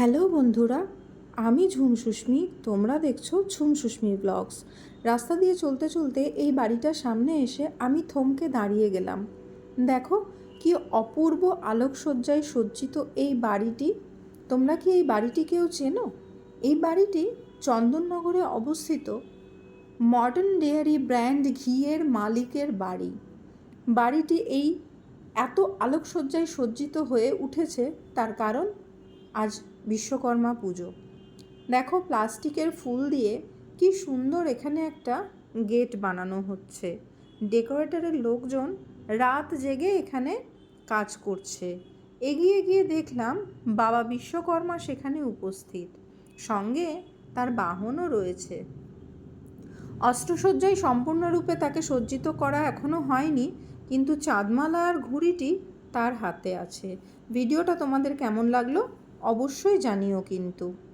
Hello বন্ধুরা, আমি ঝুম সুস্মি, তোমরা দেখছ ঝুম সুস্মির ব্লগস। রাস্তা দিয়ে চলতে চলতে এই বাড়িটার সামনে এসে আমি থমকে দাঁড়িয়ে গেলাম। দেখো কি অপূর্ব আলোকসজ্জায় সজ্জিত এই বাড়িটি। তোমরা কি এই বাড়িটি কেউ চেনো? এই বাড়িটি চন্দননগরে অবস্থিত মডার্ন ডেয়ারি ব্র্যান্ড ঘিয়ের মালিকের বাড়ি। বাড়িটি এই এত আলোকসজ্জায় সজ্জিত হয়ে উঠেছে তার কারণ আজ বিশ্বকর্মা পুজো। দেখো প্লাস্টিকের ফুল দিয়ে কি সুন্দর এখানে একটা গেট বানানো হচ্ছে। ডেকোরেটরের লোকজন রাত জেগে এখানে কাজ করছে। এগিয়ে গিয়ে দেখলাম বাবা বিশ্বকর্মা সেখানে উপস্থিত। সঙ্গে তার বাহনও রয়েছে। অস্ত্রসজ্জায় সম্পূর্ণরূপে তাকে সজ্জিত করা এখনও হয়নি, কিন্তু চাঁদমালা আর ঘুড়িটি তার হাতে আছে। ভিডিওটা তোমাদের কেমন লাগল? অবশ্যই জানিও কিন্তু।